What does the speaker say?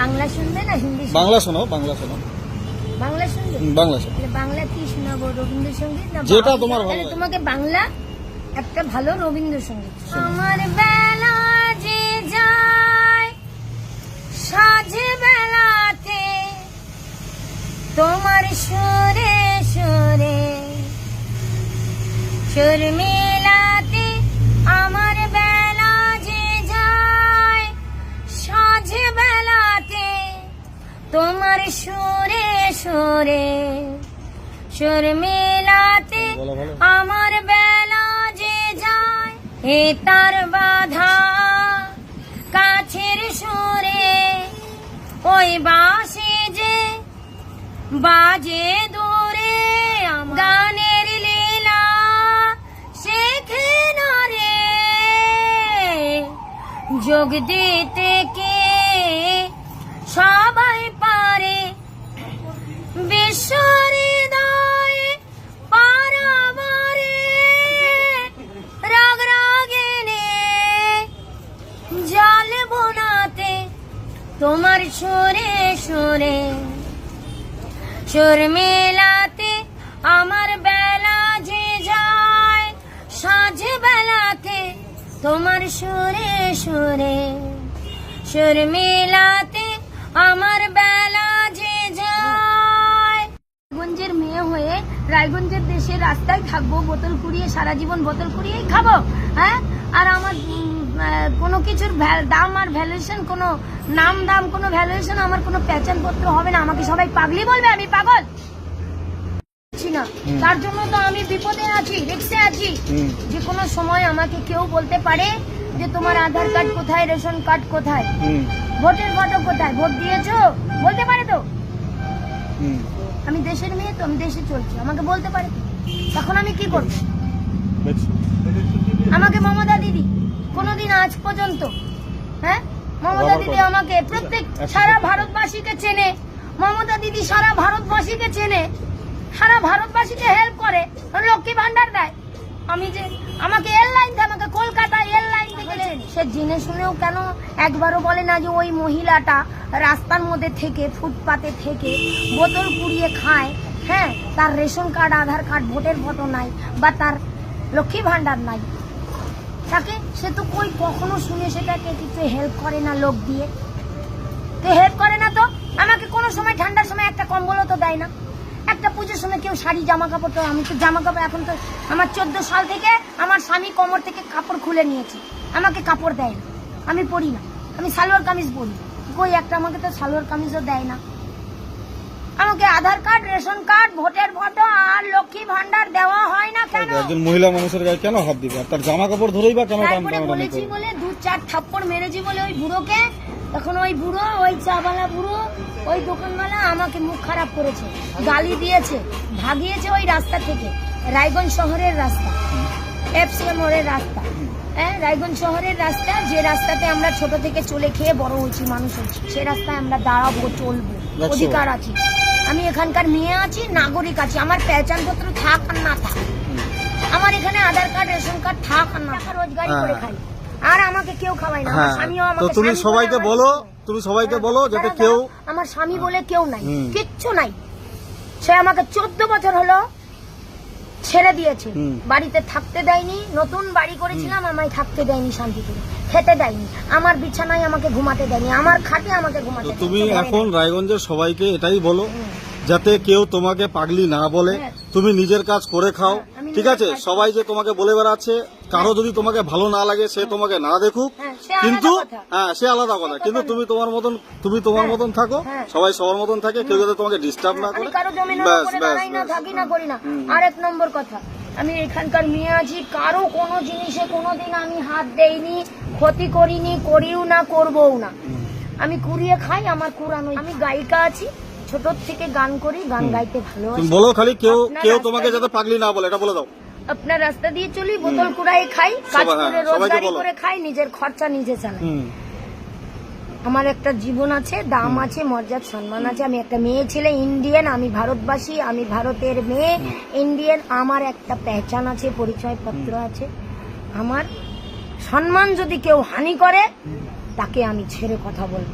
বাংলা শুনবে না হিন্দি বাংলা শোনো বাংলা শোনো। বাংলা শুনবে? বাংলা শোনো। বাংলা কি শোনাবো রবীন্দ্রসঙ্গীত না যেটা তোমার ভালো লাগে। তোমাকে বাংলা একটা ভালো রবীন্দ্রসঙ্গীত। আমার বেলা যে যায় সাজে বেলাতে তোমার সুরে সুরে সুর তোমার সুরে সুরে। সুর মেলাতে। আমার বেলা যে যায় এ তার বাধা। কাছের সুরে ওই বাসে যে বাজে দূরে। গানের লীলা শেখে না রে যোগ দিতে কে সবাই পারে। পারাবারে রাগ তোমার সুরে সুরে। সুর মেলাতে আমার বেলা যে যায় সাঁঝে বেলাতে তোমার সুরে সুরে। সুর মেলাতে আমার বেলা যে যায়। রায়গঞ্জের মেয়ে হয়ে রায়গঞ্জের দেশে রাস্তায় থাকব বোতল কুড়িয়ে সারা জীবন বোতল কুড়িয়েই খাব হ্যাঁ? আর আমার কোনো কিছুর দাম আর ভ্যালুয়েশন কোনো নাম দাম কোনো ভ্যালুয়েশন আমার কোনো প্যাচান পত্র হবে না। আমাকে সবাই পাগলি বলবে আমি পাগল? না। তার জন্য তো আমি বিপদে আছি রিক্সে আছি। যে কোনো সময় আমাকে কেউ বলতে পারে যে তোমার আধার কার্ড কোথায় রেশন কার্ড কোথায়। ভোটের ফটো কোথায়? ভোট দিয়েছ? বলতে পারে তো। আমি দেশের মেয়ে তো আমি দেশে চলছি। আমাকে বলতে পারে তখন আমি কি করব? আমাকে মমতা দিদি কোনোদিন আজ পর্যন্ত হ্যাঁ? মমতা দিদি আমাকে প্রত্যেক সারা ভারতবাসীকে চেনে। মমতা দিদি সারা ভারতবাসীকে চেনে। সারা ভারতবাসীকে হেল্প করে। লক্ষ্মী ভান্ডার দেয়। আমি যে আমাকে কলকাতা এয়ারলাইন থেকে চেনে। সে জেনে শুনেও কেন একবারও বলে না যে ওই মহিলাটা রাস্তার মধ্যে থেকে, ফুটপাতে থেকে বোতল কুড়িয়ে খায়? হ্যাঁ তার রেশন কার্ড, আধার কার্ড, ভোটের ফটো নাই বা তার লক্ষ্মী ভান্ডার নাই। তাকে সে তো কই কখনো শুনে সেটাকে কিছু হেল্প করে না লোক দিয়ে? তো হেল্প করে না তো? আমাকে কোনো সময় ঠান্ডার সময় একটা কম্বলও তো দেয় না। একটা পুজোর সময় কেউ শাড়ি জামা কাপড় তো আমি তো জামা কাপড় এখন তো আমার চোদ্দ সাল থেকে আমার স্বামী কোমর থেকে কাপড় খুলে নিয়েছে। আমাকে কাপড় দেয় না। আমি পরি না। আমি সালোয়ার কামিজ পরি। কই একটা আমাকে তো সালোয়ার কামিজও দেয় না। আমাকে আধার কার্ড রেশন কার্ড ভোটের ফটো আর লক্ষ্মী ভান্ডার দেওয়া হয় না কেন? একজন মহিলা মানুষের গায়ে কেন হাত দিবে? তার জামা কাপড় ধরেই বা কেন বলেছি বলে দু চার থাপ্পড় মেরেছি বলে ওই বুড়োকে। তখন ওই বুড়ো ওই চাবালা বুড়ো ওই দোকানওয়ালা আমাকে মুখ খারাপ করেছে গালি দিয়েছে ভাগিয়েছে ওই রাস্তা থেকে রায়গঞ্জ শহরের রাস্তা এফসিএম মোড়ের রাস্তা হ্যাঁ রায়গঞ্জ শহরের রাস্তা যে রাস্তাতে আমরা ছোট থেকে চলে খেয়ে বড় হয়েছি মানুষ হয়েছি সে রাস্তায় আমরা দাঁড়াবো চলবো? অধিকার আছে। আমি এখানকার মেয়ে আছি নাগরিক আছি আমার পেহচান পত্র থাক আর না থাক। আমার এখানে আধার কার্ড রেশন কার্ড থাক আর না থাক। রোজগারি করে হ্যাঁ। খাই। আর আমাকে কেউ খাওয়াই না আমার হ্যাঁ স্বামীও তো আমাকে তুমি স্বামী বলে সবাইকে আমার বলো নাই। তুমি সবাইকে বলো যাতে দাঁড়াও, কেউ দাঁড়াও, আমার স্বামী বলে কেউ নাই হুম। কিচ্ছু নাই সে আমাকে চোদ্দ বছর হলো ছেড়ে দিয়েছে হুম। বাড়িতে থাকতে দেয়নি নতুন বাড়ি করেছিলাম আমায় থাকতে দেয়নি শান্তি করে খেতে দেয়নি আমার বিছানায় আমাকে ঘুমাতে দেয়নি আমার খাটে আমাকে তো ঘুমাতে তুমি দেয়নি। এখন রায়গঞ্জের সবাইকে এটাই বলো যাতে কেউ তোমাকে পাগলি না বলে হ্যাঁ। তুমি নিজের কাজ করে খাও হ্যাঁ, আমি ঠিক নিজের আছে কাজ সবাই যে তোমাকে বলে বেড়াচ্ছে কারও যদি তোমাকে ভালো না লাগে সে তোমাকে না দেখুক হ্যাঁ, কিন্তু হ্যাঁ সে আলাদা কথা। কিন্তু তুমি তোমার মতন তুমি তোমার হ্যাঁ, মতন থাকো হ্যাঁ। সবাই সবার মতন থাকে কেউ যাতে তোমাকে ডিস্টার্ব না আমি করে। ব্যাস ব্যাস দাঁড়াই না ব্যাস। থাকি না করি না। আর এক নম্বর কথা আমি এখানকার মেয়ে আছি কারও কোনো জিনিসে কোনোদিন আমি হাত দেইনি ক্ষতি করিনি করিও না করবও না। আমি কুড়িয়ে খাই আমার কুড়ানো আমি গায়িকা আছি ছোট থেকে গান করি গান গাইতে ভালো বলো খালি কেউ কেউ তোমাকে যাতে পাগলি না বলে এটা বলে দাও। আপনার রাস্তা দিয়ে চলি বোতল কুড়াই খাই কাজ করে রোজগারি করে খাই নিজের খরচা নিজে চালাই। আমার একটা জীবন আছে দাম আছে মর্যাদা সম্মান আছে। আমি একটা মেয়ে ছেলে ইন্ডিয়ান আমি ভারতবাসী আমি ভারতের মেয়ে। ইন্ডিয়ান আমার একটা পেহচান আছে পরিচয় পত্র আছে। আমার সম্মান যদি কেউ হানি করে তাকে আমি ছেড়ে কথা বলব।